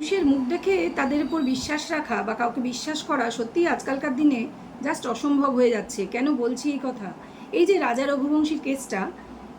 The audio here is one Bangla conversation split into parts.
মানুষের মুখ দেখে তাদের উপর বিশ্বাস রাখা বা কাউকে বিশ্বাস করা সত্যিই আজকালকার দিনে জাস্ট অসম্ভব হয়ে যাচ্ছে। কেন বলছি এই কথা? এই যে রাজা রঘুবংশীর কেসটা,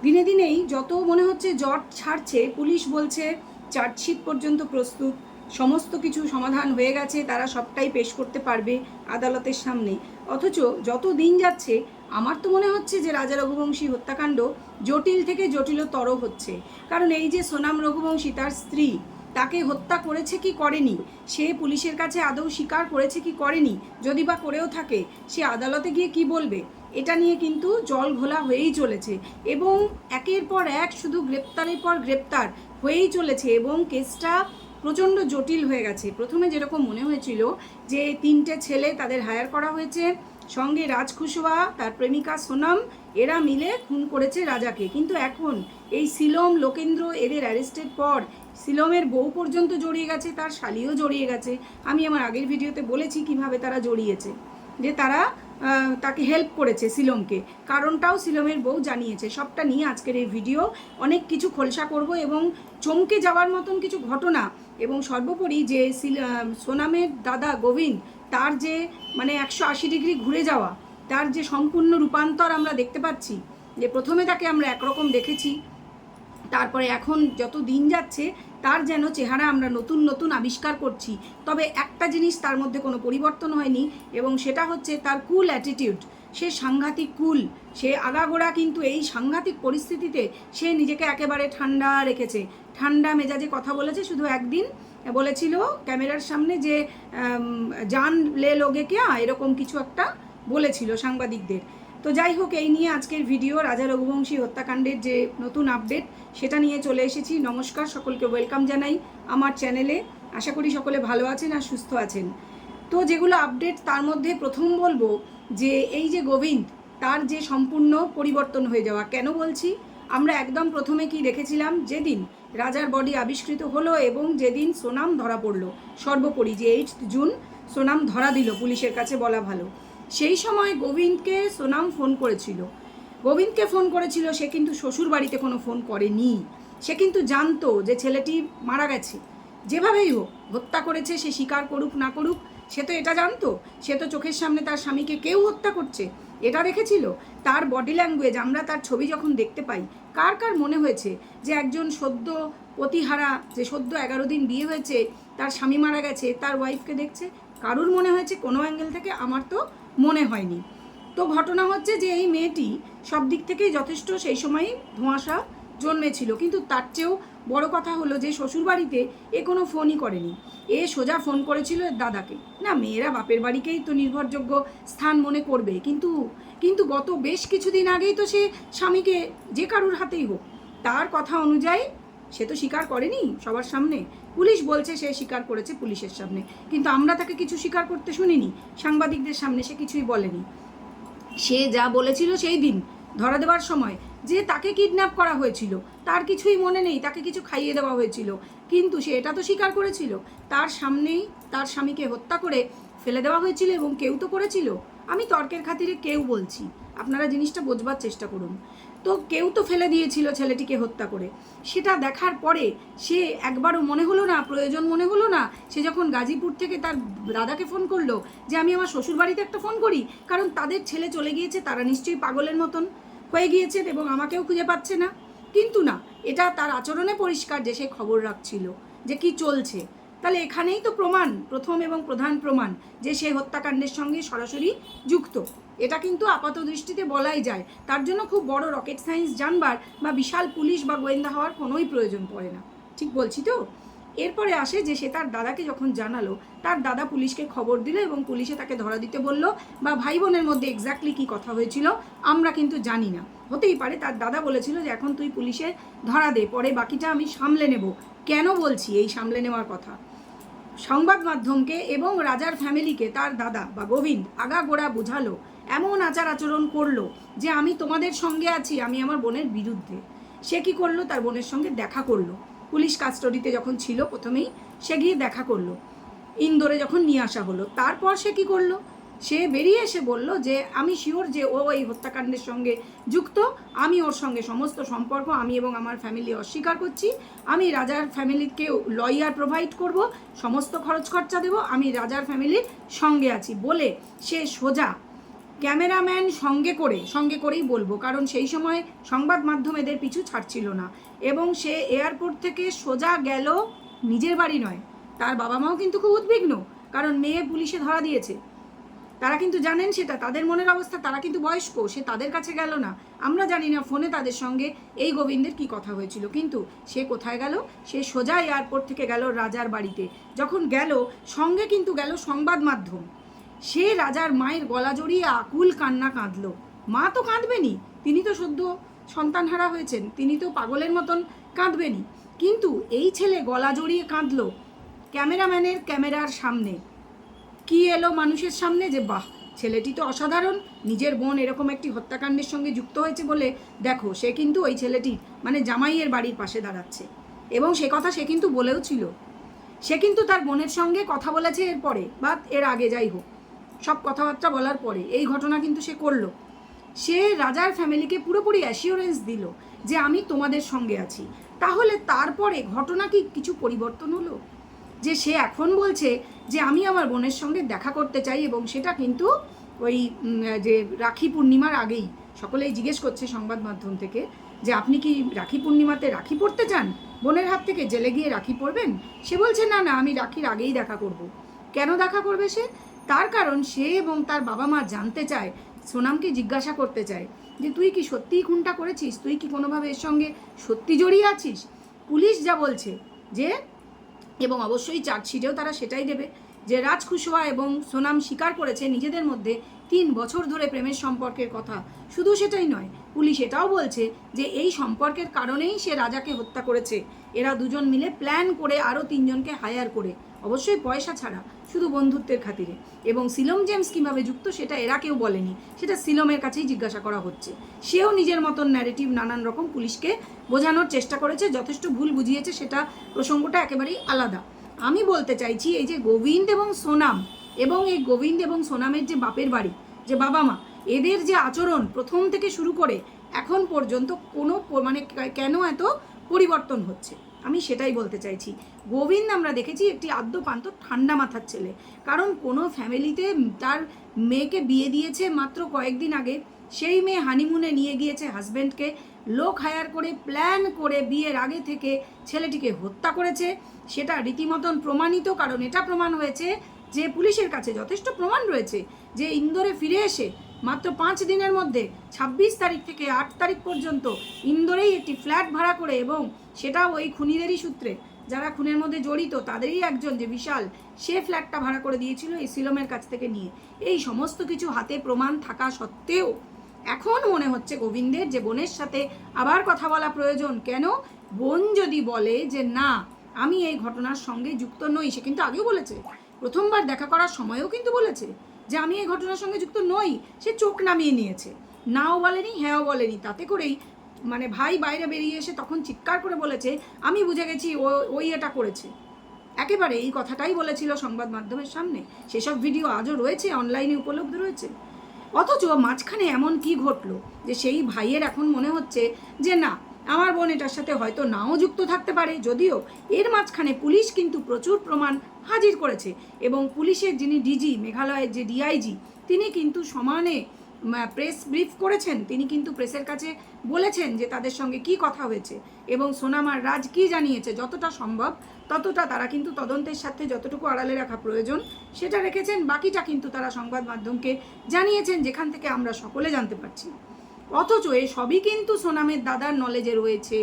দিনে দিনেই যত মনে হচ্ছে জট ছাড়ছে, পুলিশ বলছে চার্জশিট পর্যন্ত প্রস্তুত, সমস্ত কিছু সমাধান হয়ে গেছে, তারা সবটাই পেশ করতে পারবে আদালতের সামনে। অথচ যত দিন যাচ্ছে, আমার তো মনে হচ্ছে যে রাজা রঘুবংশী হত্যাকাণ্ড জটিল থেকে জটিলতর হচ্ছে। কারণ এই যে সোনাম রঘুবংশী, তার স্ত্রী তাকে হত্যা করেছে কি করেনি? সে পুলিশের কাছে আদৌ স্বীকার করেছে কি করেনি? যদি বা করেও থাকে, সে আদালতে গিয়ে কি বলবে? এটা নিয়ে কিন্তু জল ঘোলা হয়েই চলেছে এবং একের পর এক শুধু গ্রেপ্তারের পর গ্রেপ্তার হয়েই চলেছে এবং কেসটা প্রচণ্ড জটিল হয়ে গেছে। প্রথমে যেরকম মনে হয়েছিল যে তিনটে ছেলে তাদের হায়ার করা হয়েছে, সঙ্গে রাজ কুশওয়া তার প্রেমিকা সোনাম, এরা মিলে খুন করেছে রাজাকে। কিন্তু এখন এই সিলম লোকেন্দ্র এদের অ্যারেস্টের পর সিলমের বউ পর্যন্ত জড়িয়ে গেছে, তার শালিও জড়িয়ে গেছে। আমি আমার আগের ভিডিওতে বলেছি কীভাবে তারা জড়িয়েছে, যে তারা তাকে হেল্প করেছে সিলমকে কারণটাও সিলমের বউ জানিয়েছে। সবটা নিয়ে আজকের এই ভিডিও অনেক কিছু খোলসা করব এবং চমকে যাওয়ার মতন কিছু ঘটনা এবং সর্বোপরি যে সোনামের দাদা গোবিন্দ, তার যে মানে একশো আশি ডিগ্রি ঘুরে যাওয়া, তার যে সম্পূর্ণ রূপান্তর আমরা দেখতে পাচ্ছি, যে প্রথমে তাকে আমরা একরকম দেখেছি তারপরে এখন যত দিন যাচ্ছে, তার যেন চেহারা আমরা নতুন নতুন আবিষ্কার করছি। তবে একটা জিনিস তার মধ্যে কোনো পরিবর্তন হয়নি এবং সেটা হচ্ছে তার কুল অ্যাটিটিউড সে সাংঘাতিক কুল সে আগাগোড়া কিন্তু এই সাংঘাতিক পরিস্থিতিতে সে নিজেকে একেবারে ঠান্ডা রেখেছে। ঠান্ডা মেজাজে কথা বলেছে, শুধু একদিন। বলেছিল ক্যামেরার সামনে যে জান লে লোগে কে এরকম কিছু একটা বলেছিল সাংবাদিকদের। তো যাই হোক, এই নিয়ে আজকের ভিডিও রাজা রঘুবংশী হত্যাকাণ্ডের যে নতুন আপডেট সেটা নিয়ে চলে এসেছি। নমস্কার, সকলকে ওয়েলকাম জানাই আমার চ্যানেলে। আশা করি সকলে ভালো আছেন আর সুস্থ আছেন। তো যেগুলো আপডেট, তার মধ্যে প্রথম বলব যে, এই যে গোবিন্দ, তার যে সম্পূর্ণ পরিবর্তন হয়ে যাওয়া, কেন বলছি? আমরা একদম প্রথমে কি দেখেছিলাম? যেদিন রাজার বডি আবিষ্কৃত হলো এবং যেদিন সোনাম ধরা পড়ল, সর্বোপরি যে এইট জুন, সোনাম ধরা দিল পুলিশের কাছে বলা ভালো। সেই সময় গোবিন্দকে সোনাম ফোন করেছিল। গোবিন্দকে ফোন করেছিল, সে কিন্তু শ্বশুর বাড়িতে কোনো ফোন করেনি। সে কিন্তু জানতো যে ছেলেটি মারা গেছে। যেভাবেই হোক, হত্যা করেছে, সে স্বীকার করুক না করুক, সে তো এটা জানতো। সে তো চোখের সামনে তার স্বামীকে কেউ হত্যা করছে। এটা দেখেছিল? তার বডি ল্যাঙ্গুয়েজ আমরা তার ছবি যখন দেখতে পাই, কার কার মনে হয়েছে যে একজন সদ্য পতিহারা, যে সদ্য এগারো দিন বিয়ে হয়েছে, তার স্বামী মারা গেছে, তার ওয়াইফকে দেখছে? কারুর মনে হয়েছে? কোনো অ্যাঙ্গেল থেকে আমার তো মনে হয়নি। তো ঘটনা হচ্ছে যে এই মেয়েটি সব দিক থেকেই যথেষ্ট সেই সময়ই ধোঁয়াশা জন্মেছিল। কিন্তু তার চেয়েও বড় কথা হলো যে, শ্বশুরবাড়িতে এ কোনো ফোনই করেনি। এ সোজা ফোন করেছিল এর দাদাকে। না, মেয়েরা বাপের বাড়িকেই তো নির্ভরযোগ্য স্থান মনে করবে। কিন্তু কিন্তু গত বেশ কিছুদিন আগেই তো সে স্বামীকে যে কারুর হাতেই হোক, তার কথা অনুযায়ী সে তো স্বীকার করেনি সবার সামনে। পুলিশ বলছে সে স্বীকার করেছে পুলিশের সামনে। কিন্তু আমরা তাকে কিছু স্বীকার করতে শুনিনি। সাংবাদিকদের সামনে সে কিছুই বলেনি। সে যা বলেছিল সেই দিন, ধরা দেওয়ার সময়। যে তাকে কিডন্যাপ করা হয়েছিল, তার কিছুই মনে নেই, তাকে কিছু খাইয়ে দেওয়া হয়েছিল। কিন্তু সে এটা তো স্বীকার করেছিল, তার সামনেই তার স্বামীকে হত্যা করে ফেলে দেওয়া হয়েছিল এবং কেউ তো করেছিল। আমি তর্কের খাতিরে কেউ বলছি, আপনারা জিনিসটা বোঝবার চেষ্টা করুন। তো কেউ তো ফেলে দিয়েছিল ছেলেটিকে হত্যা করে। সেটা দেখার পরে সে একবারও মনে হলো না, প্রয়োজন মনে হলো না, সে যখন গাজীপুর থেকে তার দাদাকে ফোন করল যে, আমি আমার শ্বশুরবাড়িতে একটা ফোন করি, কারণ তাদের ছেলে চলে গিয়েছে, তারা নিশ্চয়ই পাগলের মতন হয়ে গিয়েছেন এবং আমাকেও খুঁজে পাচ্ছে না। কিন্তু না, এটা তার আচরণে পরিষ্কার যে সে খবর রাখছিল, যে কি চলছে। তাহলে এখানেই তো প্রমাণ, প্রথম এবং প্রধান প্রমাণ যে সে হত্যাকাণ্ডের সঙ্গে সরাসরি যুক্ত। এটা কিন্তু আপাত দৃষ্টিতে বলাই যায়। তার জন্য খুব বড় রকেট সায়েন্স জানবার বা বিশাল পুলিশ বা গোয়েন্দা হওয়ার কোনোই প্রয়োজন পড়ে না। ঠিক বলছি তো? এরপরে আসে যে সে তার দাদাকে যখন জানালো, তার দাদা পুলিশকে খবর দিল এবং পুলিশে তাকে ধরা দিতে বলল, বা ভাই বোনের মধ্যে এক্স্যাক্টলি কী কথা হয়েছিল, আমরা কিন্তু জানি না। হতেই পারে তার দাদা বলেছিল যে, এখন তুই পুলিশে ধরা দে, পরে বাকিটা আমি সামলে নেব। কেন বলছি এই সামলে নেওয়ার কথা? সংবাদ মাধ্যমকে এবং রাজার ফ্যামিলিকে তার দাদা বা গোবিন্দ আগাগোড়া বোঝালো এমন আচার আচরণ করল যে আমি তোমাদের সঙ্গে আছি, আমি আমার বোনের বিরুদ্ধে। সে কি করল? তার বোনের সঙ্গে দেখা করল। পুলিশ কাস্টডিতে যখন ছিল, প্রথমেই সে গিয়ে দেখা করল। ইন্দোরে যখন নিয়ে আসা হলো, তারপর সে কি করল? সে বেরিয়ে এসে বলল যে, আমি শিওর যে ও এই হত্যাকাণ্ডের সঙ্গে যুক্ত। আমি ওর সঙ্গে সমস্ত সম্পর্ক, আমি এবং আমার ফ্যামিলি অস্বীকার করছি। আমি রাজার ফ্যামিলিকে লয়ার প্রোভাইড করব। সমস্ত খরচ খরচা দেব। আমি রাজার ফ্যামিলির সঙ্গে আছি। বলে সে সোজা ক্যামেরাম্যান সঙ্গে করে, সঙ্গে করেই বলব, কারণ সেই সময় সংবাদ মাধ্যম এদের পিছু ছাড়ছিল না। এবং সে এয়ারপোর্ট থেকে সোজা গেল নিজের বাড়ি নয়, তার বাবা মাও কিন্তু খুব উদ্বিগ্ন, কারণ মেয়ে পুলিশে ধরা দিয়েছে। তারা কিন্তু জানেন সেটা, তাদের মনের অবস্থা, তারা কিন্তু বয়স্ক, সে তাদের কাছে গেল না। আমরা জানি না ফোনে তাদের সঙ্গে এই গোবিন্দের কি কথা হয়েছিল, কিন্তু সে কোথায় গেল? সে সোজা এয়ারপোর্ট থেকে গেল রাজার বাড়িতে, যখন গেল, সঙ্গে কিন্তু গেল সংবাদ মাধ্যম। সে রাজার মায়ের গলা জড়িয়ে আকুল কান্না কাঁদলো। মা তো কাঁদবেনি তিনি তো সদ্য সন্তানহারা হয়েছেন, তিনি তো পাগলের মতন কাঁদবেনি কিন্তু এই ছেলে গলা জড়িয়ে কাঁদলো ক্যামেরাম্যানের ক্যামেরার সামনে। কি এলো মানুষের সামনে যে, বাহ, ছেলেটি তো অসাধারণ। নিজের বোন এরকম একটি হত্যাকাণ্ডের সঙ্গে যুক্ত হয়েছে বলে দেখো, সে কিন্তু ওই ছেলেটি মানে জামাইয়ের বাড়ির পাশে দাঁড়াচ্ছে। এবং সে কথা সে কিন্তু বলেও ছিল। সে কিন্তু তার বোনের সঙ্গে কথা বলেছে এর পরে বা এর আগে যাই হোক। সব কথাবার্তা বলার পরে এই ঘটনা কিন্তু সে করল। সে রাজার ফ্যামিলিকে পুরোপুরি অ্যাসিওরেন্স দিল যে আমি তোমাদের সঙ্গে আছি। তাহলে তারপরে ঘটনা কি কিছু পরিবর্তন হলো? যে সে এখন বলছে যে আমি আমার বোনের সঙ্গে দেখা করতে চাই এবং সেটা কিন্তু ওই যে রাখি পূর্ণিমার আগেই। সকলেই জিজ্ঞেস করছে সংবাদ মাধ্যম থেকে যে আপনি কি রাখি পূর্ণিমাতে রাখি পড়তে চান? বোনের হাত থেকে জেলে গিয়ে রাখি পড়বেন? সে বলছে, না না, আমি রাখির আগেই দেখা করব। কেন দেখা করবে সে? তার কারণ সে এবং তার বাবা মা জানতে চায়, সোনামকে জিজ্ঞাসা করতে চায় যে, তুই কি সত্যিই খুনটা করেছিস? তুই কি কোনোভাবে এর সঙ্গে সত্যি জড়িয়ে আছিস? পুলিশ যা বলছে যে, এবং অবশ্যই চার্জশিটেও তারা সেটাই দেবে যে, রাজ খুশোয়া এবং সোনাম স্বীকার করেছে নিজেদের মধ্যে তিন বছর ধরে প্রেমের সম্পর্কের কথা। শুধু সেটাই নয়, পুলিশ এটাও বলছে যে এই সম্পর্কের কারণেই সে রাজাকে হত্যা করেছে। এরা দুজন মিলে প্ল্যান করে আরও তিনজনকে হায়ার করে। অবশ্যই পয়সা ছাড়া, শুধু বন্ধুত্বের খাতিরে। এবং সিলম জেমস কীভাবে যুক্ত সেটা এরা কেউ বলেনি, সেটা সিলমের কাছেই জিজ্ঞাসা করা হচ্ছে। সেও নিজের মতন ন্যারেটিভ নানান রকম পুলিশকে বোঝানোর চেষ্টা করেছে, যথেষ্ট ভুল বুঝিয়েছে, সেটা প্রসঙ্গটা একেবারেই আলাদা। আমি বলতে চাইছি, এই যে গোবিন্দ এবং সোনাম এবং এই গোবিন্দ এবং সোনামের যে বাপের বাড়ি, যে বাবা মা এদের যে আচরণ প্রথম থেকে শুরু করে এখন পর্যন্ত কোনো মানে কেন এত পরিবর্তন হচ্ছে? আমি সেটাই বলতে চাইছি। গোবিন্দ আমরা দেখেছি একটি আদ্যপান্ত ঠান্ডা মাথার ছেলে। কারণ কোনো ফ্যামিলিতে তার মেয়েকে বিয়ে দিয়েছে মাত্র কয়েকদিন আগে, সেই মেয়ে হানিমুনে নিয়ে গিয়েছে হাজব্যান্ডকে। লোক হায়ার করে, প্ল্যান করে বিয়ের আগে থেকে ছেলেটিকে হত্যা করেছে। সেটা রীতিমতন প্রমাণিত, কারণ এটা প্রমাণ হয়েছে যে পুলিশের কাছে যথেষ্ট প্রমাণ রয়েছে যে ইন্দোরে ফিরে এসে মাত্র পাঁচ দিনের মধ্যে ছাব্বিশ তারিখ থেকে আট তারিখ পর্যন্ত ইন্দোরেই একটি ফ্ল্যাট ভাড়া করে এবং সেটাও ওই খুনিদেরই সূত্রে। যারা খুনের মধ্যে জড়িত, তাদেরই একজন যে বিশাল, সে ফ্ল্যাটটা ভাড়া করে দিয়েছিল এই সিলমের কাছ থেকে নিয়ে। এই সমস্ত কিছু হাতে প্রমাণ থাকা সত্ত্বেও এখন মনে হচ্ছে গোবিন্দের যে বোনের সাথে আবার কথা বলা প্রয়োজন। কেন? বোন যদি বলে যে, না, আমি এই ঘটনার সঙ্গে যুক্ত নই, সে কিন্তু আগেও বলেছে। প্রথমবার দেখা করার সময়ও কিন্তু বলেছে যে আমি এই ঘটনার সঙ্গে যুক্ত নই, সে চোখ নামিয়ে নিয়েছে। নাও বলেনি, হ্যাঁও বলেনি। তাতে করেই মানে ভাই বাইরে বেরিয়ে এসে তখন চিৎকার করে বলেছে, আমি বুঝে গেছি ও ওই এটা করেছে। একেবারে এই কথাটাই বলেছিল সংবাদ মাধ্যমের সামনে। সেসব ভিডিও আজও রয়েছে, অনলাইনে উপলব্ধ রয়েছে। অথচ মাঝখানে এমন কি ঘটলো যে সেই ভাইয়ের এখন মনে হচ্ছে যে না আমার বোন এটার সাথে হয়তো নাও যুক্ত থাকতে পারে, যদিও এর মাঝখানে পুলিশ কিন্তু প্রচুর প্রমাণ হাজির করেছে এবং পুলিশের যিনি ডিজি, মেঘালয়ের যে ডিআইজি, তিনি কিন্তু সমানে প্রেস ব্রিফ করেছেন। তিনি কিন্তু প্রেসের কাছে বলেছেন যে তাদের সঙ্গে কি কথা হয়েছে এবং সোনামার রাজ কি জানিয়েছে, যতটা সম্ভব ততটা তারা কিন্তু তদন্তের সাথে যতটুকু আড়ালে রাখা প্রয়োজন সেটা রেখেছেন। বাকিটা কিন্তু তারা সংবাদ মাধ্যমকে জানিয়েছেন, যেখান থেকে আমরা সকলে জানতে পারছি। অথচ এ সবই কিন্তু সোনামের দাদার নলেজে রয়েছে।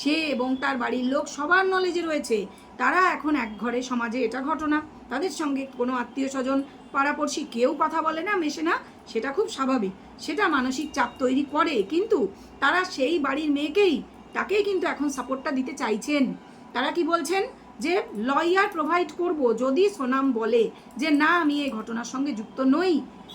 সে এবং তার বাড়ির লোক সবার নলেজে রয়েছে। তারা এখন এক ঘরে সমাজে এটা ঘটনা। তাদের সঙ্গে কোনো আত্মীয় স্বজন পাড়াপড়শি কেউ কথা বলে না, মেশে না, সেটা খুব স্বাভাবিক। সেটা মানসিক চাপ তৈরি করে, কিন্তু তারা সেই বাড়ির মেয়েকেই, তাকেই কিন্তু এখন সাপোর্টটা দিতে চাইছেন। তারা কি বলছেন? যে লয়ার প্রোভাইড করব যদি সোনাম বলে যে, না, আমি এই ঘটনার সঙ্গে যুক্ত নই।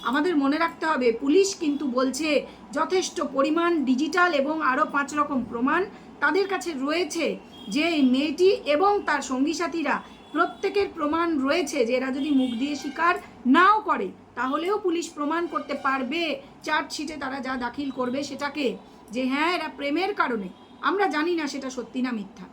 আমাদের মনে রাখতে হবে, পুলিশ কিন্তু বলছে যথেষ্ট পরিমাণ ডিজিটাল এবং আরও পাঁচ রকম প্রমাণ তাদের কাছে রয়েছে। যে এই মেয়েটি এবং তার সঙ্গী সাথীরা প্রত্যেকের প্রমাণ রয়েছে যে এরা যদি মুখ দিয়ে স্বীকার নাও করে, তাহলেও পুলিশ প্রমাণ করতে পারবে। চার্জশিটে তারা যা দাখিল করবে সেটাকে, যে হ্যাঁ এরা প্রেমের কারণে। আমরা জানি না সেটা সত্যি না মিথ্যা।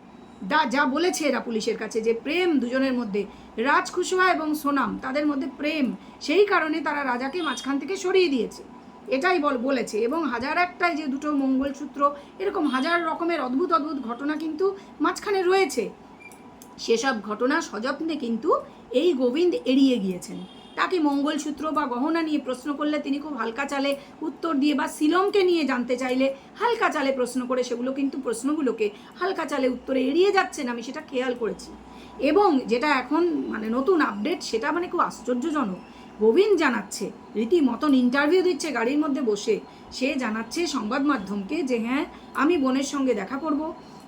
দা যা বলেছে এরা পুলিশের কাছে যে প্রেম দুজনের মধ্যে রাজ খুশোয়া এবং সোনাম তাদের মধ্যে প্রেম, সেই কারণে তারা রাজাকে মাঝখান থেকে সরিয়ে দিয়েছে। এটাই বল বলেছে এবং হাজার একটাই যে দুটো মঙ্গলসূত্র, এরকম হাজার রকমের অদ্ভুত অদ্ভুত ঘটনা কিন্তু মাঝখানে রয়েছে। সেসব ঘটনা সযত্নে কিন্তু এই গোবিন্দ এড়িয়ে গিয়েছেন। তাকে মঙ্গলসূত্র বা গহনা নিয়ে প্রশ্ন করলে তিনি খুব হালকা চালে উত্তর দিয়ে বা সিলমকে নিয়ে জানতে চাইলে হালকা চালে প্রশ্ন করে সেগুলো কিন্তু প্রশ্নগুলোকে হালকা চালে উত্তরে এড়িয়ে যাচ্ছেন আমি সেটা খেয়াল করেছি। এবং যেটা এখন মানে নতুন আপডেট সেটা মানে খুব আশ্চর্যজনক। গোবিন্দ জানাচ্ছে, রীতিমতন ইন্টারভিউ দিচ্ছে গাড়ির মধ্যে বসে। সে জানাচ্ছে সংবাদ মাধ্যমকে যে হ্যাঁ আমি বোনের সঙ্গে দেখা করব।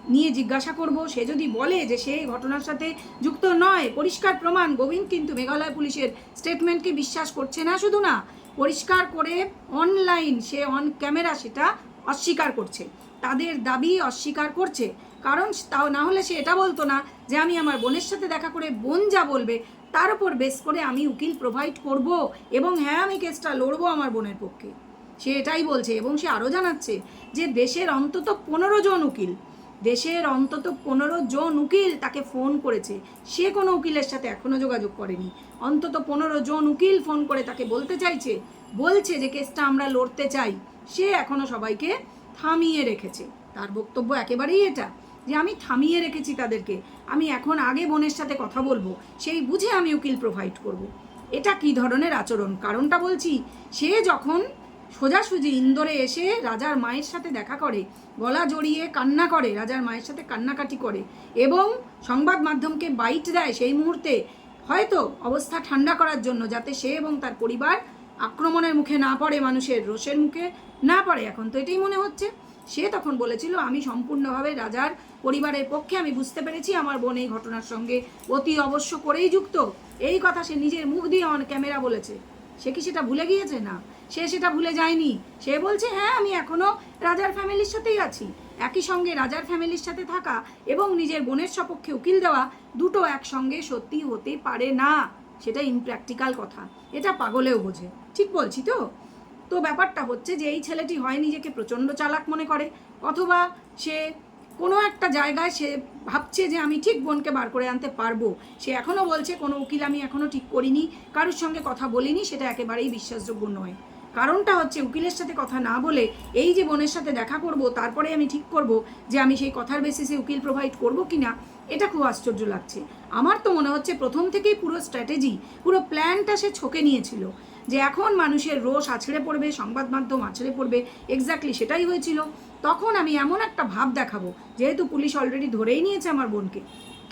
নিয়ে জিজ্ঞাসা করব। সে যদি বলে যে সে ঘটনার সাথে যুক্ত নয়, পরিষ্কার প্রমাণ। গোবিন্দ কিন্তু মেঘালয় পুলিশের স্টেটমেন্টকে বিশ্বাস করছে না, শুধু না, পরিষ্কার করে অনলাইন সে অন ক্যামেরা সেটা অস্বীকার করছে। তাদের দাবি অস্বীকার করছে। কারণ তাও না হলে সে এটা বলতো না যে আমি আমার বোনের সাথে দেখা করে বোন যা বলবে, তার উপর বেস করে আমি উকিল প্রোভাইড করব এবং হ্যাঁ আমি কেসটা লড়বো আমার বোনের পক্ষে। সে এটাই বলছে এবং সে আরও জানাচ্ছে যে দেশের অন্তত পনেরো জন উকিল দেশের অন্তত পনেরো জন উকিল তাকে ফোন করেছে। সে কোনো উকিলের সাথে এখনও যোগাযোগ করেনি। অন্তত পনেরো জন উকিল ফোন করে তাকে বলতে চাইছে, বলছে যে কেসটা আমরা লড়তে চাই। সে এখনও সবাইকে থামিয়ে রেখেছে। তার বক্তব্য একেবারেই এটা, যে আমি থামিয়ে রেখেছি তাদেরকে। আমি এখন আগে বোনের সাথে কথা বলব, সেই বুঝে আমি উকিল প্রোভাইড করব। এটা কি ধরনের আচরণ? কারণটা বলছি, সে যখন সোজাসুজি ইন্দোরে এসে রাজার মায়ের সাথে দেখা করে, গলা জড়িয়ে কান্না করে, রাজার মায়ের সাথে কান্নাকাটি করে এবং সংবাদ মাধ্যমকে বাইট দেয় সেই মুহূর্তে। হয়তো অবস্থা ঠান্ডা করার জন্য যাতে সে এবং তার পরিবার আক্রমণের মুখে না পড়ে, মানুষের রোষের মুখে না পড়ে। এখন তো এটাই মনে হচ্ছে। সে তখন বলেছিল, আমি সম্পূর্ণভাবে রাজার পরিবারের পক্ষে, আমি বুঝতে পেরেছি আমার বোন এই ঘটনার সঙ্গে অতি অবশ্য করেই যুক্ত। এই কথা সে নিজের মুখ দিয়ে অন ক্যামেরা বলেছে। সে কি সেটা ভুলে গিয়েছে? না। সে সেটা ভুলে যায়নি। সে বলছে হ্যাঁ আমি এখনও রাজার ফ্যামিলির সাথেই আছি। একই সঙ্গে রাজার ফ্যামিলির সাথে থাকা এবং নিজের বোনের সপক্ষে উকিল দেওয়া দুটো একসঙ্গে সত্যি হতে পারে না। সেটা ইমপ্র্যাকটিক্যাল কথা। এটা পাগলেও বোঝে। ঠিক বলছি তো? তো ব্যাপারটা হচ্ছে যে এই ছেলেটি হয় নিজেকে প্রচণ্ড চালাক মনে করে। অথবা সে কোনো একটা জায়গায় সে ভাবছে যে আমি ঠিক বোনকে বার করে আনতে পারব। সে এখনও বলছে, কোনো উকিল আমি এখনও ঠিক করিনি, কারোর সঙ্গে কথা বলিনি, সেটা একেবারেই বিশ্বাসযোগ্য নয়। কারণটা হচ্ছে, উকিলের সাথে কথা না বলে এই যে বোনের সাথে দেখা করব, তারপরে আমি ঠিক করব যে আমি সেই কথার বেসিসে উকিল প্রোভাইড করব কি না এটা খুব আশ্চর্য লাগছে। আমার তো মনে হচ্ছে, প্রথম থেকেই পুরো স্ট্র্যাটেজি পুরো প্ল্যানটা সে ছকে নিয়েছিল। যে এখন মানুষের রোষ আছড়ে পড়বে, সংবাদ মাধ্যম আছড়ে পড়বে। এক্স্যাক্টলি সেটাই হয়েছিল। তখন আমি এমন একটা ভাব দেখাবো, যেহেতু পুলিশ অলরেডি ধরেই নিয়েছে আমার বোনকে।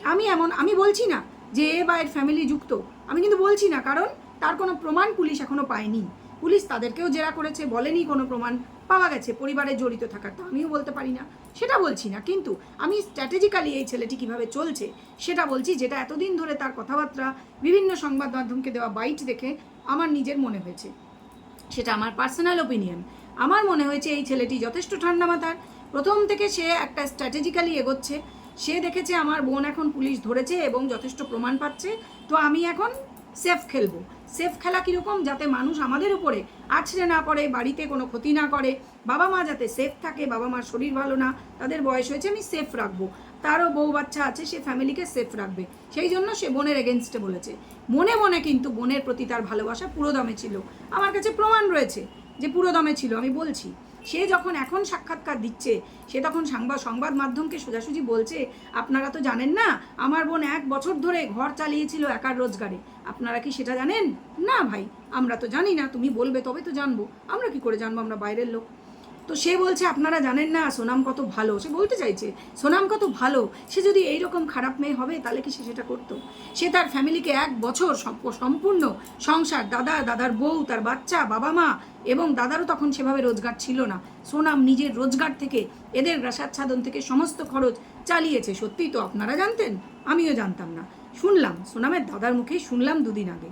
আমি এমন, আমি বলছি না যে এ বা এর ফ্যামিলি যুক্ত। আমি কিন্তু বলছি না, কারণ তার কোনো প্রমাণ পুলিশ এখনও পায়নি। পুলিশ তাদেরকেও জেরা করেছে, বলেনি কোনো প্রমাণ, পাওয়া গেছে, পরিবারে জড়িত থাকার তা আমিও বলতে পারি না। সেটা বলছি না, কিন্তু আমি স্ট্র্যাটেজিক্যালি এই ছেলেটি কীভাবে চলছে, সেটা বলছি যেটা এতদিন ধরে তার কথাবার্তা, বিভিন্ন সংবাদ মাধ্যমকে দেওয়া বাইট দেখে আমার নিজের মনে হয়েছে। সেটা আমার পার্সোনাল ওপিনিয়ন আমার মনে হয়েছে এই ছেলেটি যথেষ্ট ঠান্ডা মাথার প্রথম থেকে সে একটা স্ট্র্যাটেজিক্যালি এগোচ্ছে। সে দেখেছে আমার বোন এখন পুলিশ ধরেছে এবং যথেষ্ট প্রমাণ পাচ্ছে। তো আমি এখন সেফ খেলব। সেফ খেলা কীরকম? যাতে মানুষ আমাদের উপরে আছড়ে না পড়ে, বাড়িতে কোনো ক্ষতি না করে। বাবা মা যাতে সেফ থাকে, বাবা মার শরীর ভালো না, তাদের বয়স হয়েছে, আমি সেফ রাখব। তারও বউ বাচ্চা আছে, সে ফ্যামিলিকে সেফ রাখবে। সেই জন্য সে বোনের এগেনস্টে বলেছে। মনে মনে কিন্তু বোনের প্রতি তার ভালোবাসা পুরো দমে ছিল। আমার কাছে প্রমাণ রয়েছে যে পুরো দমে ছিল, আমি বলছি। সে যখন এখন সাক্ষাৎকার দিচ্ছে, সে তখন সাংবাদ সংবাদ মাধ্যমকে সোজাসুজি বলছে, আপনারা তো জানেন না, আমার বোন এক বছর ধরে ঘর চালিয়েছিল একার রোজগারে। আপনারা কি সেটা জানেন? না ভাই, আমরা তো জানি না, তুমি বলবে তবে তো জানব। আমরা কি করে জানব? আমরা বাইরের লোক। তো সে বলছে, আপনারা জানেন না, সোনাম কত ভালো। সে বলতে চাইছে, সোনাম কত ভালো? সে যদি এইরকম খারাপ মেয়ে হবে, তাহলে কি সে সেটা করতো? সে তার ফ্যামিলিকে এক বছর সম্পূর্ণ সংসার, দাদা, দাদার বউ, তার বাচ্চা, বাবা মা এবং দাদারও তখন সেভাবে রোজগার ছিল না। সোনাম নিজের রোজগার থেকে, এদের গ্রাসাচ্ছাদন থেকে সমস্ত খরচ চালিয়েছে। সত্যিই তো আপনারা জানতেন? আমিও জানতাম না। শুনলাম, সোনামের দাদার মুখেই শুনলাম দুদিন আগে।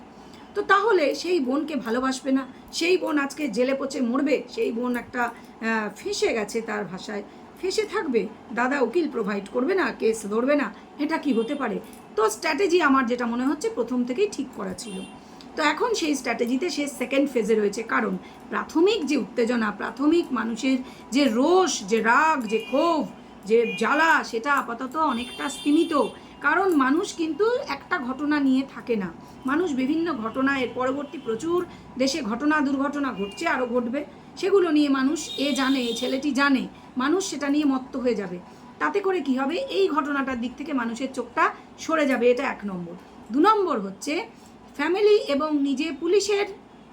তো তাহলে সেই বোনকে ভালোবাসবে না। সেই বোন আজকে জেলে পচে মরবে। সেই বোন একটা ফেঁসে গেছে তার ভাষায়। ফেঁসে থাকবে। দাদা উকিল প্রোভাইড করবে না কেস ধরবে না। এটা কি হতে পারে? তো স্ট্র্যাটেজি আমার যেটা মনে হচ্ছে প্রথম থেকেই ঠিক করা ছিল। তো এখন সেই স্ট্র্যাটেজিতে সে সেকেন্ড ফেজে রয়েছে। কারণ প্রাথমিক যে উত্তেজনা, প্রাথমিক মানুষের যে রোষ, যে রাগ, যে ক্ষোভ, যে জ্বালা, সেটা আপাতত অনেকটা স্তীমিত। কারণ মানুষ কিন্তু একটা ঘটনা নিয়ে থাকে না। মানুষ বিভিন্ন ঘটনা, এর পরবর্তী প্রচুর দেশে ঘটনা, দুর্ঘটনা ঘটছে আরও ঘটবে। সেগুলো নিয়ে মানুষ এ জানে ছেলেটি জানে। মানুষ সেটা নিয়ে মত্ত হয়ে যাবে। তাতে করে কি হবে? এই ঘটনাটার দিক থেকে মানুষের চোখটা সরে যাবে, এটা এক নম্বর। দু নম্বর হচ্ছে ফ্যামিলি এবং নিজে পুলিশের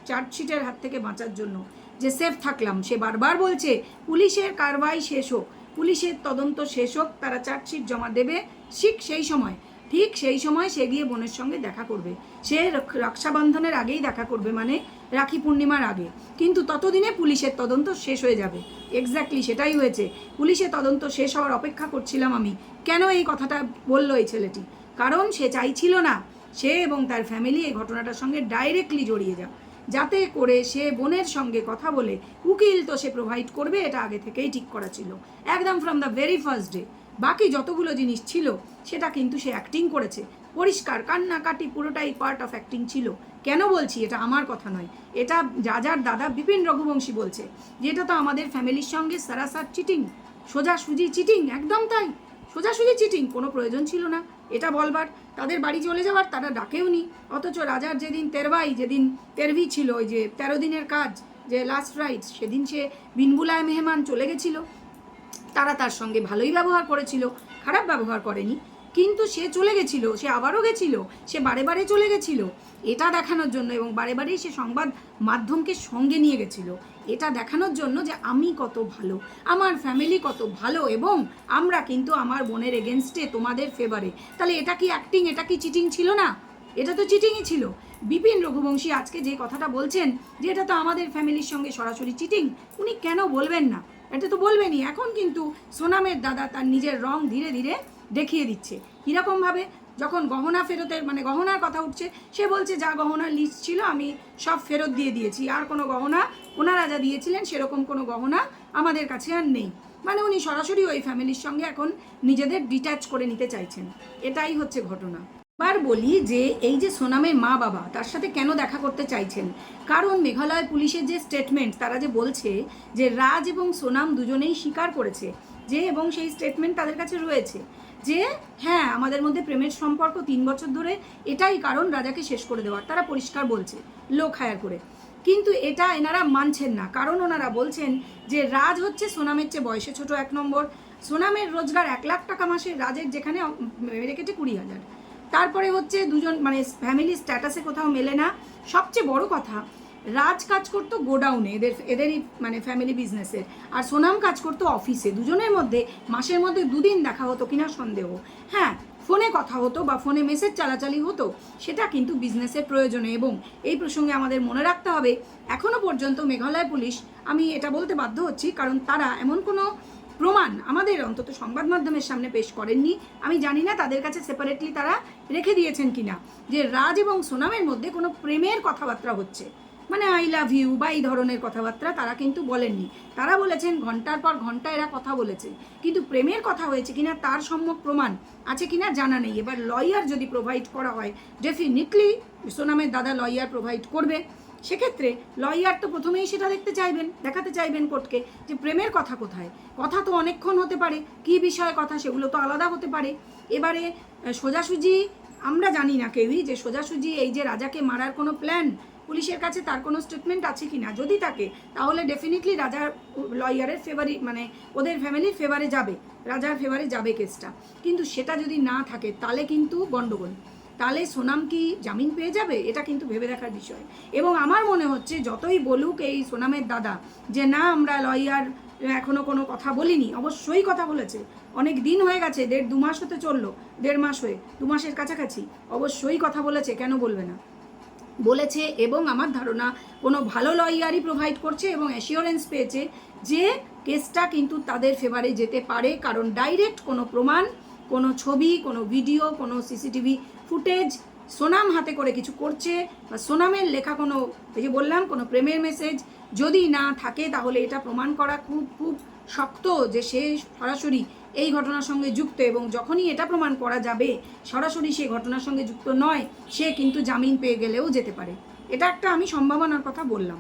চার্জশিটের হাত থেকে বাঁচার জন্য যে সেফ থাকলাম, সে বারবার বলছে, পুলিশের কারবাই শেষ হোক। পুলিশের তদন্ত শেষ হোক, তারা চার্জশিট জমা দেবে ঠিক সেই সময়, ঠিক সেই সময় সে গিয়ে বোনের সঙ্গে দেখা করবে। সে রক- রক্ষাবন্ধনের আগেই দেখা করবে মানে রাখি পূর্ণিমার আগে। কিন্তু ততদিনে পুলিশের তদন্ত শেষ হয়ে যাবে। এক্স্যাক্টলি সেটাই হয়েছে। পুলিশের তদন্ত শেষ হওয়ার অপেক্ষা করছিলাম আমি। কেন এই কথাটা বলল এই ছেলেটি? কারণ সে চাইছিল না সে এবং তার ফ্যামিলি এই ঘটনাটার সঙ্গে ডাইরেক্টলি জড়িয়ে যাক। যাতে করে সে বোনের সঙ্গে কথা বলে, উকিল তো সে প্রোভাইড করবে, এটা আগে থেকেই ঠিক করা ছিল। একদম from the very first day বাকি যতগুলো জিনিস ছিল, সেটা কিন্তু সে অ্যাক্টিং করেছে। পরিষ্কার, কান্নাকাটি পুরোটাই পার্ট অফ অ্যাক্টিং ছিল। কেন বলছি? এটা আমার কথা নয়। এটা রাজার দাদা বিপিন রঘুবংশী বলছে। যে এটা তো আমাদের ফ্যামিলির সঙ্গে সারাসার চিটিং সোজাসুজি চিটিং একদম তাই। সোজাসুজি চিটিং কোনো প্রয়োজন ছিল না। এটা বলবার। তাদের বাড়ি চলে যাওয়ার তারা ডাকেও নি। অথচ রাজার যেদিন তেরবাই, যেদিন তেরভি ছিল, ওই যে তেরো দিনের কাজ, যে লাস্ট রাইট সেদিন সে বিনবুলায় মেহমান চলে গেছিল। তারা তার সঙ্গে ভালোই ব্যবহার করেছিল, খারাপ ব্যবহার করেনি। কিন্তু সে চলে গেছিল, সে আবারও গেছিল, সে বারে বারে চলে গেছিল। এটা দেখানোর জন্য এবং বারে বারেই সে সংবাদ মাধ্যমকে সঙ্গে নিয়ে গেছিল। এটা দেখানোর জন্য যে আমি কত ভালো, আমার ফ্যামিলি কত ভালো এবং আমরা কিন্তু আমার বোনের এগেনস্টে তোমাদের ফেভারে তাহলে এটা কি অ্যাক্টিং এটা কি চিটিং ছিল না? এটা তো চিটিংই ছিল। বিপিন রঘুবংশী আজকে যে কথাটা বলছেন যে এটা তো আমাদের ফ্যামিলির সঙ্গে সরাসরি চিটিং উনি কেন বলবেন না? এটা তো বলবেনই, এখন কিন্তু সোনামের দাদা তার নিজের রং ধীরে ধীরে দেখিয়ে দিচ্ছে। কীরকমভাবে যখন গহনা ফেরতের মানে গহনার কথা উঠছে, সে বলছে, যা গহনার লিস্ট ছিল, আমি সব ফেরত দিয়ে দিয়েছি। আর কোনো গহনা ওনারা যা দিয়েছিলেন, সেরকম কোনো গহনা আমাদের কাছে আর নেই। মানে উনি সরাসরি ওই ফ্যামিলির সঙ্গে এখন নিজেদের ডিট্যাচ করে নিতে চাইছেন। এটাই হচ্ছে ঘটনা। এবার বলি যে, এই যে সোনামের মা বাবা, তার সাথে কেন দেখা করতে চাইছেন? কারণ মেঘালয় পুলিশের যে স্টেটমেন্ট তারা যে বলছে যে, রাজ এবং সোনাম দুজনেই স্বীকার করেছে যে, এবং সেই স্টেটমেন্ট তাদের কাছে রয়েছে যে হ্যাঁ আমাদের মধ্যে প্রেমের সম্পর্ক তিন বছর ধরে, এটাই কারণ রাজাকে শেষ করে দেওয়ার। তারা পরিষ্কার বলছে, লোক হায়ার করে। কিন্তু এটা এনারা মানছেন না। কারণ ওনারা বলছেন যে, রাজ হচ্ছে সোনামের চেয়ে বয়সে ছোট এক নম্বর। সোনামের রোজগার এক লাখ টাকা মাসে, রাজের যেখানে কেটে কুড়ি হাজার। তারপরে হচ্ছে দুজন মানে ফ্যামিলি স্ট্যাটাসে কোথাও মেলে না। সবচেয়ে বড় কথা, রাজ কাজ করতো গোডাউনে, এদের, এদেরই মানে ফ্যামিলি বিজনেসের আর সোনাম কাজ করতো অফিসে দুজনের মধ্যে, মাসের মধ্যে দুদিন দেখা হতো কিনা সন্দেহ। হ্যাঁ ফোনে কথা হতো বা ফোনে মেসেজ চালাচালি হতো, সেটা কিন্তু বিজনেসের প্রয়োজনে। এবং এই প্রসঙ্গে আমাদের মনে রাখতে হবে এখনও পর্যন্ত মেঘালয় পুলিশ, আমি এটা বলতে বাধ্য হচ্ছি, কারণ তারা এমন কোনো প্রমাণ আমাদের অন্তত সংবাদ মাধ্যমের সামনে পেশ করেননি। আমি জানি না তাদের কাছে সেপারেটলি তারা রেখে দিয়েছেন কিনা। যে রাজ এবং সোনামের মধ্যে কোনো প্রেমের কথাবার্তা হচ্ছে। মানে আই লাভ ইউ বা এই ধরনের কথাবার্তা তারা কিন্তু বলেননি। তারা বলেছেন ঘণ্টার পর ঘণ্টা এরা কথা বলেছে। কিন্তু প্রেমের কথা হয়েছে কিনা তার সম্যক প্রমাণ আছে কিনা জানা নেই। এবার লয়ার যদি প্রোভাইড করা হয় ডেফিনেটলি সোনামের দাদা লয়ার প্রোভাইড করবে। সেক্ষেত্রে লয়ার তো প্রথমেই সেটা দেখতে চাইবেন, দেখাতে চাইবেন কোর্টকে যে প্রেমের কথা কোথায়? কথা তো অনেকক্ষণ হতে পারে, কী বিষয়ে কথা সেগুলো তো আলাদা হতে পারে। এবারে সোজাসুজি আমরা জানি না কেউই যে সোজাসুজি এই যে রাজাকে মারার কোনো প্ল্যান পুলিশের কাছে তার কোনো স্টেটমেন্ট আছে কি না যদি থাকে, তাহলে ডেফিনেটলি রাজার লয়ারের ফেভারি মানে ওদের ফ্যামিলির ফেভারে যাবে। রাজার ফেভারে যাবে কেসটা কিন্তু সেটা যদি না থাকে, তাহলে কিন্তু গণ্ডগোল তাহলে সোনাম কি জামিন পেয়ে যাবে? এটা কিন্তু ভেবে দেখার বিষয়। এবং আমার মনে হচ্ছে যতই বলুক এই সোনামের দাদা, যে না, আমরা লয়ার এখনও কোনো কথা বলিনি, অবশ্যই কথা বলেছে। অনেক দিন হয়ে গেছে, দেড় দু মাস হতে চলল, দেড় মাস হয়ে, দু মাসের কাছাকাছি, অবশ্যই কথা বলেছে, কেন বলবে না? বলেছে এবং আমার ধারণা কোনো ভালো লয়ারই প্রোভাইড করছে এবং অ্যাসিওরেন্স পেয়েছে যে কেসটা কিন্তু তাদের ফেভারে যেতে পারে, কারণ ডাইরেক্ট কোনো প্রমাণ, কোনো ছবি, কোনো ভিডিও কোনো সিসিটিভি ফুটেজ সোনাম হাতে করে কিছু করছে বা সোনামের লেখা কোনো, এই যে বললাম, কোনো প্রেমের মেসেজ যদি না থাকে তাহলে এটা প্রমাণ করা খুব খুব শক্ত যে সে সরাসরি এই ঘটনার সঙ্গে যুক্ত এবং যখনই এটা প্রমাণ করা যাবে, সরাসরি সে ঘটনার সঙ্গে যুক্ত নয়, সে কিন্তু জামিন পেয়ে গেলেও যেতে পারে। এটা একটা আমি সম্ভাবনার কথা বললাম।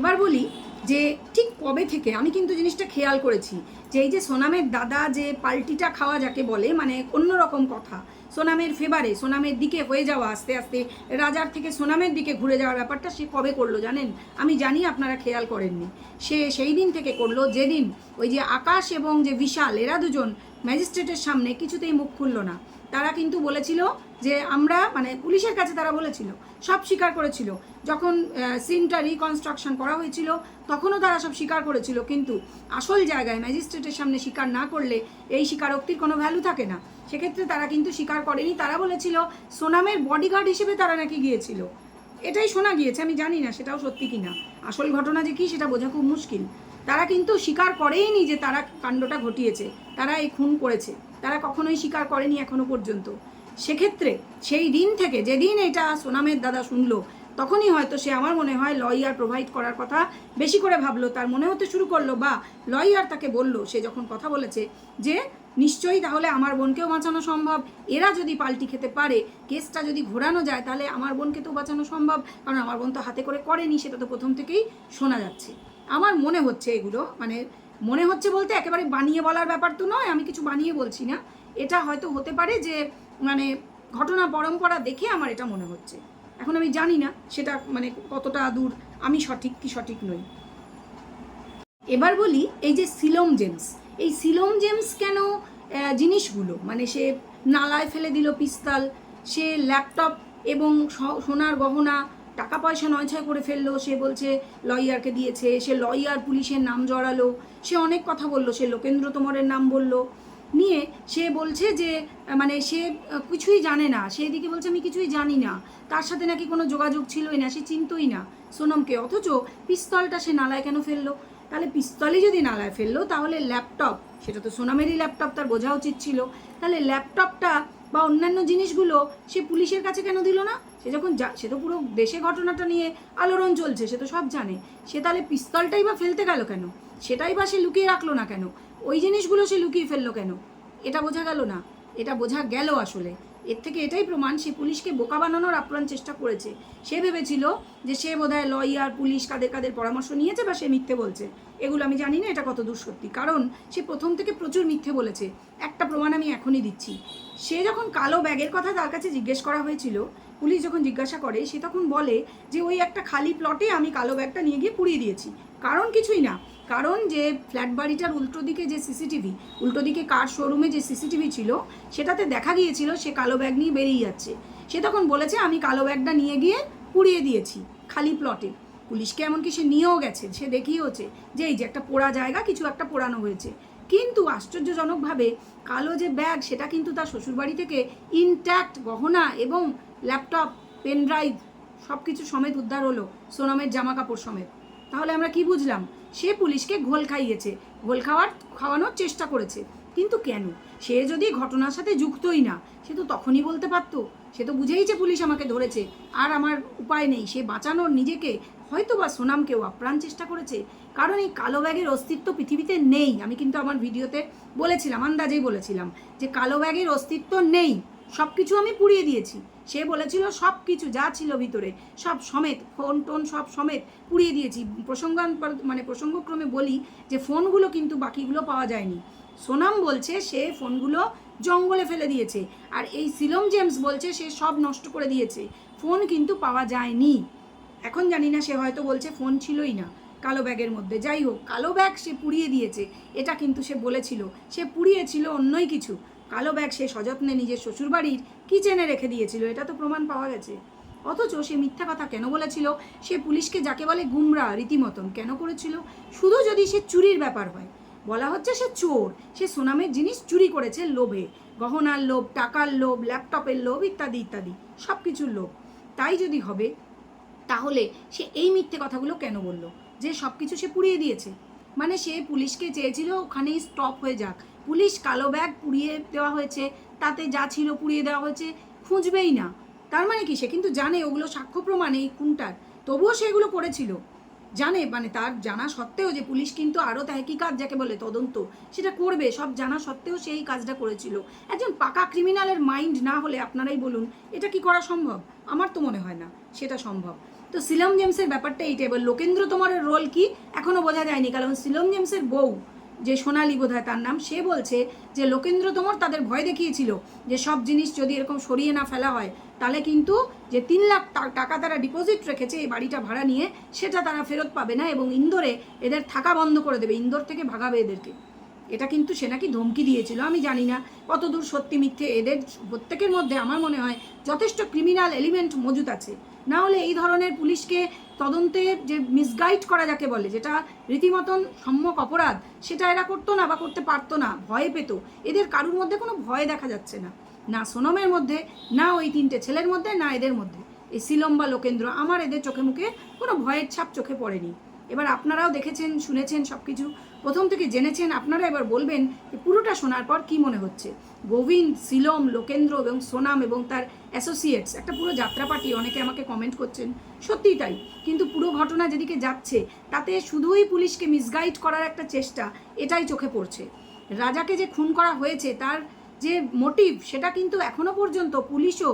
এবার বলি যে ঠিক কবে থেকে, আমি কিন্তু জিনিসটা খেয়াল করেছি যে এই যে সোনামের দাদা যে পাল্টিটা খাওয়া যাকে বলে মানে অন্যরকম কথা সোনামের ফেভারে সোনামের দিকে হয়ে যাওয়া আস্তে আস্তে, রাজার থেকে সোনামের দিকে ঘুরে যাওয়ার ব্যাপারটা সে কবে করল জানেন? আমি জানি আপনারা খেয়াল করেননি। সে সেই দিন থেকে করল, যেদিন ওই যে আকাশ এবং যে বিশাল, এরা দুজন ম্যাজিস্ট্রেটের সামনে কিছুতেই মুখ খুলল না। তারা কিন্তু বলেছিল যে আমরা মানে পুলিশের কাছে তারা বলেছিল সব স্বীকার করেছিল। যখন সিনটা রিকনস্ট্রাকশন করা হয়েছিল, তখনও তারা সব স্বীকার করেছিল। কিন্তু আসল জায়গায় ম্যাজিস্ট্রেটের সামনে স্বীকার না করলে এই স্বীকারোক্তির কোনো ভ্যালু থাকে না। সেক্ষেত্রে তারা কিন্তু স্বীকার করেনি। তারা বলেছিল, সোনামের বডিগার্ড হিসেবে তারা নাকি গিয়েছিল। এটাই শোনা গিয়েছে, আমি জানি না সেটাও সত্যি কিনা। আসল ঘটনা যে কি সেটা বোঝা খুব মুশকিল। তারা কিন্তু স্বীকার করেইনি যে তারা কাণ্ডটা ঘটিয়েছে। তারা এই খুন করেছে। তারা কখনোই স্বীকার করেনি এখনও পর্যন্ত। সেক্ষেত্রে সেই দিন থেকে, যেদিন এটা সোনামের দাদা শুনলো, তখনই হয়তো সে আমার মনে হয় লয়ার প্রোভাইড করার কথা বেশি করে ভাবলো। তার মনে হতে শুরু করল, বা লয়ার তাকে বলল, সে যখন কথা বলেছে যে, নিশ্চয়ই তাহলে আমার বোনকেও বাঁচানো সম্ভব। এরা যদি পাল্টি খেতে পারে, কেসটা যদি ঘোরানো যায়, তাহলে আমার বোনকে তো বাঁচানো সম্ভব। কারণ আমার বোন তো হাতে করে করেনি, সেটা তো প্রথম থেকেই শোনা যাচ্ছে। আমার মনে হচ্ছে এগুলো মানে মনে হচ্ছে বলতে একেবারে বানিয়ে বলার ব্যাপার তো নয়, আমি কিছু বানিয়ে বলছি না। এটা হয়তো হতে পারে যে মানে ঘটনা, পরম্পরা দেখে আমার এটা মনে হচ্ছে। এখন আমি জানি না সেটা মানে কতটা দূর, আমি সঠিক কি সঠিক নই। এবার বলি এই যে সিলম জেমস, এই সিলম জেমস কেন জিনিসগুলো মানে সে নালায় ফেলে দিল পিস্তল, সে ল্যাপটপ এবং সোনার গহনা টাকা পয়সা নয় ছয় করে ফেলল, সে বলছে লয়ারকে দিয়েছে, সে লয়ার পুলিশের নাম জড়ালো, সে অনেক কথা বলল, সে লোকেন্দ্র তোমরের নাম বলল। নিয়ে সে বলছে যে মানে সে কিছুই জানে না। সে এদিকে বলছে, আমি কিছুই জানি না। তার সাথে নাকি কোনো যোগাযোগ ছিলই না, সে চিনতই না সোনমকে। অথচ পিস্তলটা সে নালায় কেন ফেলল? তাহলে পিস্তলই যদি নালায় ফেলল, তাহলে ল্যাপটপ, সেটা তো সোনামেরই ল্যাপটপ, তার বোঝা উচিত ছিল। তাহলে ল্যাপটপটা বা অন্যান্য জিনিসগুলো সে পুলিশের কাছে কেন দিল না? সে যখন যা, সে তো পুরো দেশে ঘটনাটা নিয়ে আলোড়ন চলছে, সে তো সব জানে। সে তাহলে পিস্তলটাই বা ফেলতে গেল কেন? সেটাই বা সে লুকিয়ে রাখল না কেন? ওই জিনিসগুলো সে লুকিয়ে ফেলল কেন? এটা বোঝা গেল না। এটা বোঝা গেল আসলে। এর থেকে এটাই প্রমাণ সে পুলিশকে বোকা বানানোর আপ্রাণ চেষ্টা করেছে। সে ভেবেছিল যে সে বোধহয় লয়ার, পুলিশ কাদের কাদের পরামর্শ নিয়েছে বা সে মিথ্যে বলছে। এগুলো আমি জানি না, এটা কত দূর সত্যি কারণ সে প্রথম থেকে প্রচুর মিথ্যে বলেছে। একটা প্রমাণ আমি এখনই দিচ্ছি। সে যখন কালো ব্যাগের কথা তার কাছে জিজ্ঞেস করা হয়েছিল, পুলিশ যখন জিজ্ঞাসা করে, সে তখন বলে যে, ওই একটা খালি প্লটে আমি কালো ব্যাগটা নিয়ে গিয়ে পুড়িয়ে দিয়েছি। কারণ কিছুই না। কারণ যে ফ্ল্যাট বাড়িটার উল্টো দিকে যে সিসিটিভি, উল্টো দিকে কার শোরুমে যে সিসিটিভি ছিল, সেটাতে দেখা গিয়েছিল সে কালো ব্যাগ নিয়ে বেরিয়ে যাচ্ছে। সে তখন বলেছে, আমি কালো ব্যাগটা নিয়ে গিয়ে পুড়িয়ে দিয়েছি, খালি প্লটে পুলিশকে এমনকি সে নিয়েও গেছে, সে দেখিয়েওছে যে এই যে একটা পোড়া জায়গা, কিছু একটা পোড়ানো হয়েছে। কিন্তু আশ্চর্যজনকভাবে কালো যে ব্যাগ সেটা কিন্তু তার শ্বশুরবাড়ি থেকে ইনট্যাক্ট গহনা এবং ল্যাপটপ পেন ড্রাইভ সব কিছু সমেত উদ্ধার হলো, সোনামের জামা কাপড় সমেত। তাহলে আমরা কি বুঝলাম? সে পুলিশকে ঘোল খাইয়েছে। ঘোল খাওয়ার, খাওয়ানোর চেষ্টা করেছে। কিন্তু কেন? সে যদি ঘটনার সাথে যুক্তই না, সে তো তখনই বলতে পারতো। সে তো বুঝেইছে পুলিশ আমাকে ধরেছে। আর আমার উপায় নেই। সে বাঁচানোর নিজেকে হয়তো বা সোনামকেও আপ্রাণ চেষ্টা করেছে। কারণ এই কালো ব্যাগের অস্তিত্ব পৃথিবীতে নেই। আমি কিন্তু আমার ভিডিওতে বলেছিলাম, আন্দাজেই বলেছিলাম যে কালো ব্যাগের অস্তিত্ব নেই। সব কিছু আমি পুড়িয়ে দিয়েছি। সে বলেছিল, সব কিছু যা ছিল ভিতরে, সব সমেত, ফোন টোন সব সমেত পুড়িয়ে দিয়েছি। প্রসঙ্গান মানে প্রসঙ্গক্রমে বলি যে, ফোনগুলো কিন্তু বাকিগুলো পাওয়া যায়নি। সোনাম বলছে, সে ফোনগুলো জঙ্গলে ফেলে দিয়েছে। আর এই সিলম জেমস বলছে, সে সব নষ্ট করে দিয়েছে। ফোন কিন্তু পাওয়া যায়নি। এখন জানি না, সে হয়তো বলছে ফোন ছিলই না কালো ব্যাগের মধ্যে। যাই হোক, কালো ব্যাগ সে পুড়িয়ে দিয়েছে। এটা কিন্তু সে বলেছিল। সে পুড়িয়েছিল অন্যই কিছু। কালো ব্যাগ সে সযত্নে নিজের শ্বশুরবাড়ির কিচেনে রেখে দিয়েছিল, এটা তো প্রমাণ পাওয়া গেছে। অথচ সে মিথ্যা কথা কেন বলেছিল? সে পুলিশকে যাকে বলে গুমরা, রীতিমতন কেন করেছিল? শুধু যদি সে চুরির ব্যাপার হয়। বলা হচ্ছে সে চোর, সে সোনামের জিনিস চুরি করেছে লোভে। গহনার লোভ, টাকার লোভ, ল্যাপটপের লোভ ইত্যাদি ইত্যাদি সব কিছুর লোভ। তাই যদি হবে, তাহলে সে এই মিথ্যে কথাগুলো কেন বলল? যে সব কিছু সে পুড়িয়ে দিয়েছে। মানে সে পুলিশকে চেয়েছিল ওখানেই স্টপ হয়ে যাক। পুলিশ কালো ব্যাগ পুড়িয়ে দেওয়া হয়েছে, তাতে যা ছিল পুড়িয়ে দেওয়া হয়েছে, খুঁজবেই না। তার মানে কি? সে কিন্তু জানে ওগুলো সাক্ষ্য প্রমাণ এই খুনটার তবুও সে এগুলো করেছিল। জানে মানে তার জানা সত্ত্বেও যে পুলিশ কিন্তু আরও তহকিকাত যাকে বলে তদন্ত, সেটা করবে, সব জানা সত্ত্বেও সেই কাজটা করেছিল। একজন পাকা ক্রিমিনালের মাইন্ড না হলে আপনারাই বলুন, এটা কি করা সম্ভব? আমার তো মনে হয় না, সেটা সম্ভব। তো সিলম জেমসের ব্যাপারটা এইটা এবার লোকেন্দ্র তোমার রোল কি? এখনও বোঝা যায়নি, কারণ সিলম জেমসের বউ যে সোনালি বোধ হয় তার নাম, সে বলছে যে, লোকেন্দ্র তোমর তাদের ভয় দেখিয়েছিল যে, সব জিনিস যদি এরকম সরিয়ে না ফেলা হয়, তাহলে কিন্তু যে তিন লাখ টাকা তারা ডিপোজিট রেখেছে এই বাড়িটা ভাড়া নিয়ে, সেটা তারা ফেরত পাবে না এবং ইন্দোরে এদের থাকা বন্ধ করে দেবে, ইন্দোর থেকে ভাগাবে এদেরকে। এটা কিন্তু সে নাকি ধমকি দিয়েছিল, আমি জানি না। কত দূর সত্যি মিথ্যে, এদের প্রত্যেকের মধ্যে আমার মনে হয় যথেষ্ট ক্রিমিনাল এলিমেন্ট মজুত আছে। না হলে এই ধরনের পুলিশকে তদন্তে যে মিসগাইড করা যাকে বলে, যেটা রীতিমতন সম্যক অপরাধ, সেটা এরা করতো না বা করতে পারতো না, ভয় পেত। এদের কারুর মধ্যে কোনো ভয় দেখা যাচ্ছে না। না সোনমের মধ্যে, না ওই তিনটে ছেলের মধ্যে, না এদের মধ্যে। এই সিলম বা লোকেন্দ্র, আমার এদের চোখে মুখে কোনো ভয়ের ছাপ চোখে পড়েনি। এবার আপনারাও দেখেছেন, শুনেছেন সব কিছু প্রথম থেকে জেনেছেন, আপনারা এবার বলবেন পুরোটা শোনার পর কি মনে হচ্ছে? গোবিন্দ সিলম লোকেন্দ্র এবং সোনাম এবং তার অ্যাসোসিয়েটস একটা পুরো যাত্রাপাটি, অনেকে আমাকে কমেন্ট করছেন। সত্যিই তাই। কিন্তু পুরো ঘটনা যেদিকে যাচ্ছে, তাতে শুধুই পুলিশকে মিসগাইড করার একটা চেষ্টা, এটাই চোখে পড়ছে। রাজাকে যে খুন করা হয়েছে, তার যে মোটিভ সেটা কিন্তু এখনও পর্যন্ত পুলিশও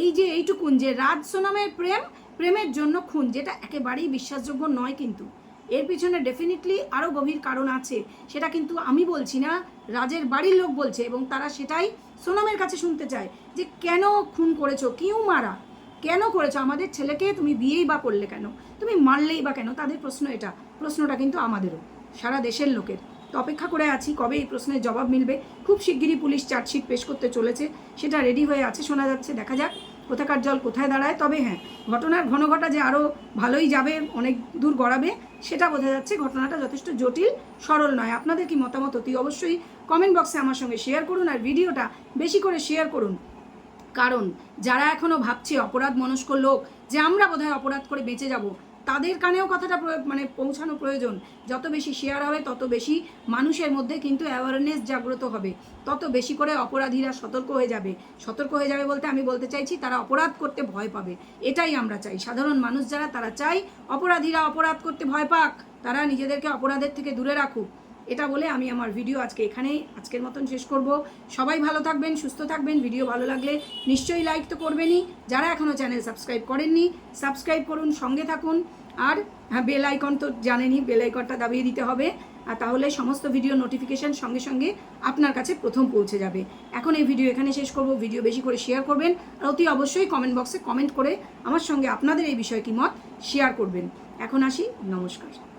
এই যে এইটুকুন যে রাজ সোনামের প্রেম, প্রেমের জন্য খুন, যেটা একেবারেই বিশ্বাসযোগ্য নয় কিন্তু। এর পিছনে ডেফিনেটলি আরও গভীর কারণ আছে। সেটা কিন্তু আমি বলছি না, রাজের বাড়ির লোক বলছে এবং তারা সেটাই সোনামের কাছে শুনতে চায় যে কেন খুন করেছ, কিউ মারা? কেন করেছ? আমাদের ছেলেকে তুমি বিয়েই বা করলে কেন? তুমি মারলেই বা কেন? তাদের প্রশ্ন এটা। প্রশ্নটা কিন্তু আমাদেরও, সারা দেশের লোকের। তো অপেক্ষা করে আছি কবে এই প্রশ্নের জবাব মিলবে। খুব শিগগিরই পুলিশ চার্জশিট পেশ করতে চলেছে। সেটা রেডি হয়ে আছে, শোনা যাচ্ছে, দেখা যাক। কোথাকার জল কোথায় দাঁড়ায়? তবে হ্যাঁ ঘটনার ঘন ঘটা যে আরও ভালোই যাবে, অনেক দূর গড়াবে, সেটা বোঝা যাচ্ছে ঘটনাটা যথেষ্ট জটিল, সরল নয়। আপনাদের কি মতামত অতি অবশ্যই কমেন্ট বক্সে আমার সঙ্গে শেয়ার করুন আর ভিডিওটা বেশি করে শেয়ার করুন। কারণ, যারা এখনও ভাবছে অপরাধ মনস্ক লোক, যে আমরা বোধহয় অপরাধ করে বেঁচে যাব তাদের কানেও কথাটা মানে পৌঁছানো প্রয়োজন। যত বেশি শেয়ার হবে, তত বেশি মানুষের মধ্যে কিন্তু অ্যাওয়ারনেস জাগ্রত হবে। তত বেশি করে অপরাধীরা সতর্ক হয়ে যাবে। সতর্ক হয়ে যাবে বলতে আমি বলতে চাইছি, তারা অপরাধ করতে ভয় পাবে। এটাই আমরা চাই। সাধারণ মানুষ যারা, তারা চাই অপরাধীরা অপরাধ করতে ভয় পাক। তারা নিজেদেরকে অপরাধের থেকে দূরে রাখুক। এটা বলে আমি আমার ভিডিও আজকে এখানেই আজকের মতন শেষ করব। সবাই ভালো থাকবেন, সুস্থ থাকবেন ভিডিও ভালো লাগলে নিশ্চয়ই লাইক তো করবেনই। যারা এখনও চ্যানেল সাবস্ক্রাইব করেননি সাবস্ক্রাইব করুন, সঙ্গে থাকুন। আর হ্যাঁ বেল আইকন তো জানেনই বেল আইকনটা দাবিয়ে দিতে হবে। আর তাহলে সমস্ত ভিডিও নোটিফিকেশন সঙ্গে সঙ্গে আপনার কাছে প্রথম পৌঁছে যাবে। এখন এই ভিডিও এখানে শেষ করব। ভিডিও বেশি করে শেয়ার করবেন। আর অতি অবশ্যই কমেন্ট বক্সে কমেন্ট করে আমার সঙ্গে আপনাদের এই বিষয়ে কি মত শেয়ার করবেন। এখন আসি, নমস্কার।